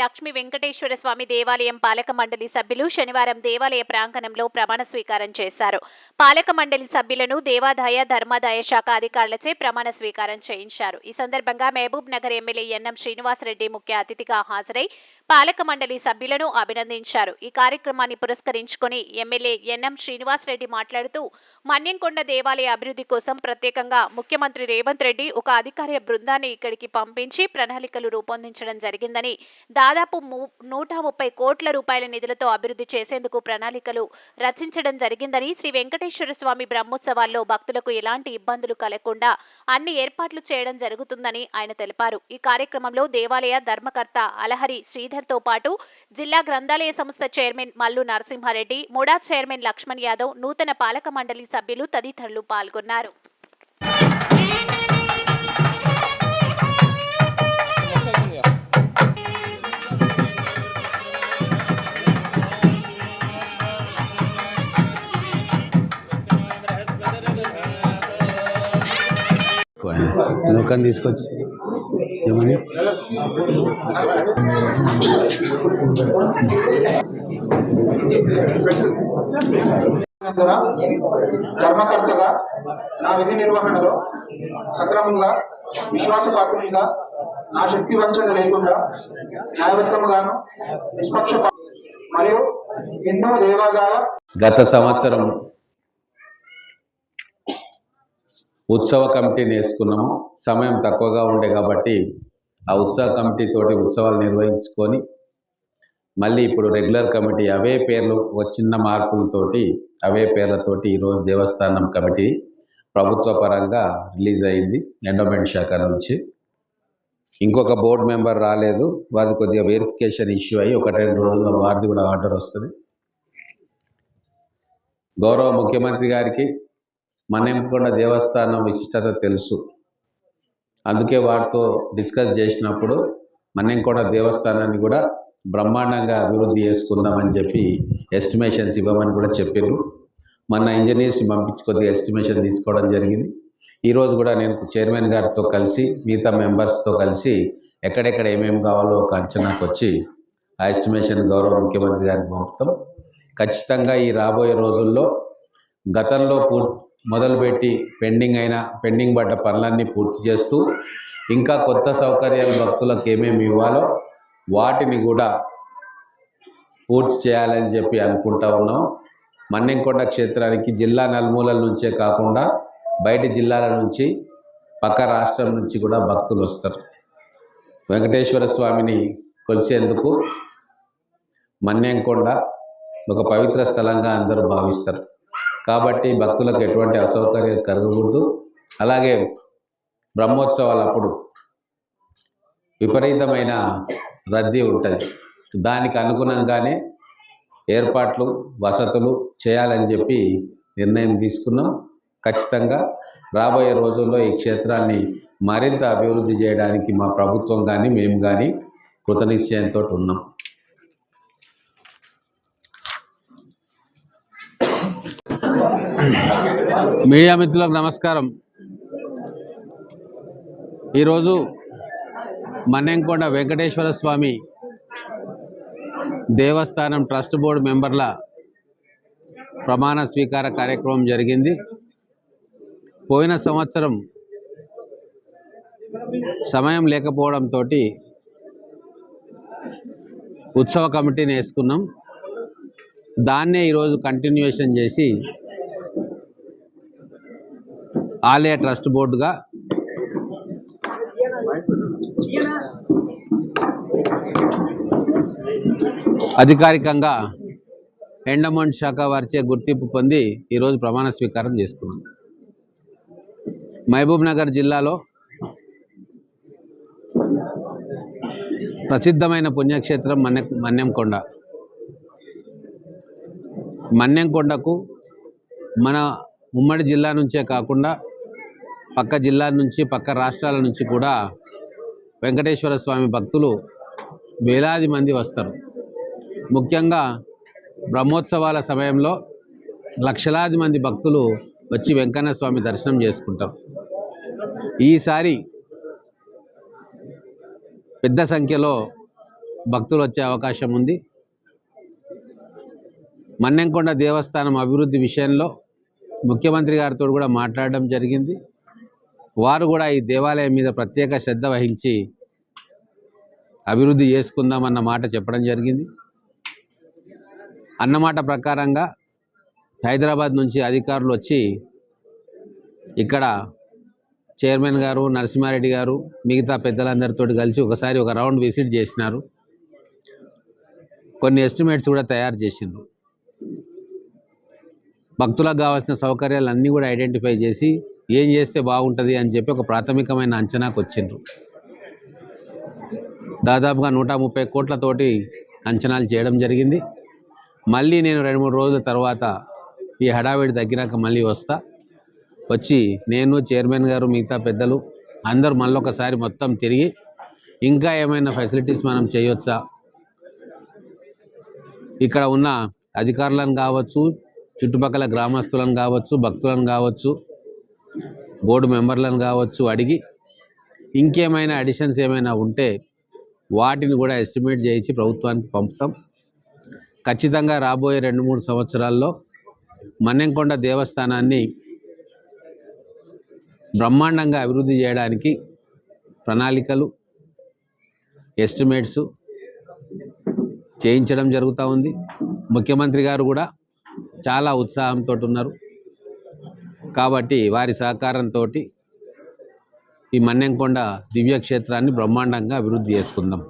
లక్ష్మీ వెంకటేశ్వర స్వామి దేవాలయం పాలక మండలి సభ్యులు శనివారం దేవాలయ ప్రాంగణంలో ప్రమాణ స్వీకారం చేశారు. పాలక మండలి సభ్యులను దేవాదాయ ధర్మాదాయ శాఖ అధికారులచే ప్రమాణ స్వీకారం చేయించారు. ఈ సందర్భంగా మహబూబ్ నగర్ ఎమ్మెల్యే ఎన్ఎం శ్రీనివాసరెడ్డి ముఖ్య అతిథిగా హాజరై పాలక మండలి సభ్యులను అభినందించారు. ఈ కార్యక్రమాన్ని పురస్కరించుకొని ఎమ్మెల్యే ఎన్ఎం శ్రీనివాసరెడ్డి మాట్లాడుతూ మన్యంకొండ దేవాలయ అభివృద్ధి కోసం ప్రత్యేకంగా ముఖ్యమంత్రి రేవంత్ రెడ్డి ఒక అధికార బృందాన్ని ఇక్కడికి పంపించి ప్రణాళికలు రూపొందించడం జరిగిందని దాదాపు నూట ముప్పై కోట్ల రూపాయల నిధులతో అభివృద్ధి చేసేందుకు ప్రణాళికలు రచించడం జరిగిందని శ్రీ వెంకటేశ్వర స్వామి బ్రహ్మోత్సవాల్లో భక్తులకు ఎలాంటి ఇబ్బందులు కలగకుండా అన్ని ఏర్పాట్లు చేయడం జరుగుతుందని ఆయన తెలిపారు. ఈ కార్యక్రమంలో దేవాలయ ధర్మకర్త అలహరి శ్రీధర్తో పాటు జిల్లా గ్రంథాలయ సంస్థ chairman Mallu Narasimha Reddy MUDA chairman Lakshman Yadav నూతన పాలక మండలి సభ్యులు తదితరులు పాల్గొన్నారు. నూకని తీసుకొచ్చి ద్వారా ధర్మకర్తగా నా విధి నిర్వహణలో సక్రమంగా విశ్వాసపాత్రంగా నా శక్తి వంచన లేకుండా న్యాయబద్ధముగాను నిష్పక్షపా మరియు ఎన్నో దేవాదాయ గత సంవత్సరం ఉత్సవ కమిటీని వేసుకున్నాము. సమయం తక్కువగా ఉండే కాబట్టి ఆ ఉత్సవ కమిటీ తోటి ఉత్సవాలు నిర్వహించుకొని మళ్ళీ ఇప్పుడు రెగ్యులర్ కమిటీ అవే పేర్లు వచ్చిన చిన్న మార్పులతోటి అవే పేర్లతోటి ఈరోజు దేవస్థానం కమిటీ ప్రభుత్వ పరంగా రిలీజ్ అయింది ఎండోమెంట్ శాఖ నుంచి. ఇంకొక బోర్డు మెంబర్ రాలేదు. వారి కొద్దిగా వెరిఫికేషన్ ఇష్యూ అయ్యి ఒక రెండు రోజుల్లో వారిది కూడా ఆర్డర్ వస్తుంది. గౌరవ ముఖ్యమంత్రి గారికి మన్నెంకొండ దేవస్థానం విశిష్టత తెలుసు. అందుకే వారితో డిస్కస్ చేసినప్పుడు మన్నెంకొండ దేవస్థానాన్ని కూడా బ్రహ్మాండంగా అభివృద్ధి చేసుకుందామని చెప్పి ఎస్టిమేషన్స్ ఇవ్వమని కూడా చెప్పారు మొన్న ఇంజనీర్స్ని పంపించి కొద్దిగా ఎస్టిమేషన్ తీసుకోవడం జరిగింది. ఈరోజు కూడా నేను చైర్మన్ గారితో కలిసి మిగతా మెంబర్స్తో కలిసి ఎక్కడెక్కడ ఏమేమి కావాలో ఒక అంచనాకు వచ్చి ఆ ఎస్టిమేషన్ గౌరవ ముఖ్యమంత్రి గారికి పంపుతాం. ఖచ్చితంగా ఈ రాబోయే రోజుల్లో గతంలో పూర్తి మొదలుపెట్టి పెండింగ్ అయిన పెండింగ్ పడ్డ పనులన్నీ పూర్తి చేస్తూ ఇంకా కొత్త సౌకర్యాలు భక్తులకు ఏమేమి ఇవ్వాలో వాటిని కూడా పూర్తి చేయాలని చెప్పి అనుకుంటా ఉన్నాం. మన్నెంకొండ క్షేత్రానికి జిల్లా నలుమూలల నుంచే కాకుండా బయట జిల్లాల నుంచి పక్క రాష్ట్రం నుంచి కూడా భక్తులు వస్తారు. వెంకటేశ్వర స్వామిని కొలిచేందుకు మన్యంకొండ ఒక పవిత్ర స్థలంగా అందరూ భావిస్తారు. కాబట్టి భక్తులకు ఎటువంటి అసౌకర్యం కలగకూడదు. అలాగే బ్రహ్మోత్సవాలు అప్పుడు విపరీతమైన రద్దీ ఉంటుంది. దానికి అనుగుణంగానే ఏర్పాట్లు వసతులు చేయాలని చెప్పి నిర్ణయం తీసుకున్నాం. ఖచ్చితంగా రాబోయే రోజుల్లో ఈ క్షేత్రాన్ని మరింత అభివృద్ధి చేయడానికి మా ప్రభుత్వం కానీ మేము కానీ కృతనిశ్చయంతో ఉన్నాం. మీడియా మిత్రులకు నమస్కారం. ఈరోజు మన్నెంకొండ వెంకటేశ్వర స్వామి దేవస్థానం ట్రస్ట్ బోర్డు మెంబర్ల ప్రమాణ స్వీకార కార్యక్రమం జరిగింది. పోయిన సంవత్సరం సమయం లేకపోవడంతో ఉత్సవ కమిటీని వేసుకున్నాం. దాన్నే ఈరోజు కంటిన్యూషన్ చేసి ఆలయ ట్రస్ట్ బోర్డుగా అధికారికంగా ఎండమౌంట్ శాఖ వారిచే గుర్తింపు పొంది ఈరోజు ప్రమాణ స్వీకారం చేసుకున్నాం. మహబూబ్ నగర్ జిల్లాలో ప్రసిద్ధమైన పుణ్యక్షేత్రం మన్య మన్నెంకొండ. మన్నెంకొండకు మన ఉమ్మడి జిల్లా నుంచే కాకుండా పక్క జిల్లా నుంచి పక్క రాష్ట్రాల నుంచి కూడా వెంకటేశ్వర స్వామి భక్తులు వేలాది మంది వస్తారు. ముఖ్యంగా బ్రహ్మోత్సవాల సమయంలో లక్షలాది మంది భక్తులు వచ్చి వెంకన్న స్వామి దర్శనం చేసుకుంటారు. ఈసారి పెద్ద సంఖ్యలో భక్తులు వచ్చే అవకాశం ఉంది. మన్నెంకొండ దేవస్థానం అభివృద్ధి విషయంలో ముఖ్యమంత్రి గారితో కూడా మాట్లాడడం జరిగింది. వారు కూడా ఈ దేవాలయం మీద ప్రత్యేక శ్రద్ధ వహించి అభివృద్ధి చేసుకుందామన్న మాట చెప్పడం జరిగింది. అన్నమాట ప్రకారంగా హైదరాబాద్ నుంచి అధికారులు వచ్చి ఇక్కడ చైర్మన్ గారు నరసింహారెడ్డి గారు మిగతా పెద్దలందరితో కలిసి ఒకసారి ఒక రౌండ్ విజిట్ చేసినారు. కొన్ని ఎస్టిమేట్స్ కూడా తయారు చేసిండ్రు. భక్తులకు కావాల్సిన సౌకర్యాలు అన్నీ కూడా ఐడెంటిఫై చేసి ఏం చేస్తే బాగుంటుంది అని చెప్పి ఒక ప్రాథమికమైన అంచనాకు వచ్చిండ్రు. దాదాపుగా నూట ముప్పై కోట్లతోటి అంచనాలు చేయడం జరిగింది. మళ్ళీ నేను రెండు మూడు రోజుల తర్వాత ఈ హడావిడి తగ్గినాక మళ్ళీ వస్తా. వచ్చి నేను చైర్మన్ గారు మిగతా పెద్దలు అందరూ మళ్ళొకసారి మొత్తం తిరిగి ఇంకా ఏమైనా ఫెసిలిటీస్ మనం చేయొచ్చా? ఇక్కడ ఉన్న అధికారులను కావచ్చు చుట్టుపక్కల గ్రామస్తులను కావచ్చు భక్తులను కావచ్చు బోర్డు మెంబర్లను కావచ్చు అడిగి ఇంకేమైనా అడిషన్స్ ఏమైనా ఉంటే వాటిని కూడా ఎస్టిమేట్ చేయించి ప్రభుత్వానికి పంపుతాం. ఖచ్చితంగా రాబోయే రెండు మూడు సంవత్సరాల్లో మన్నెంకొండ దేవస్థానాన్ని బ్రహ్మాండంగా అభివృద్ధి చేయడానికి ప్రణాళికలు ఎస్టిమేట్స్ చేయించడం జరుగుతూ ఉంది. ముఖ్యమంత్రి గారు కూడా చాలా ఉత్సాహంతో ఉన్నారు కాబట్టి వారి సహకారంతో ఈ మన్నెంకొండ దివ్యక్షేత్రాన్ని బ్రహ్మాండంగా అభివృద్ధి చేసుకుందాం.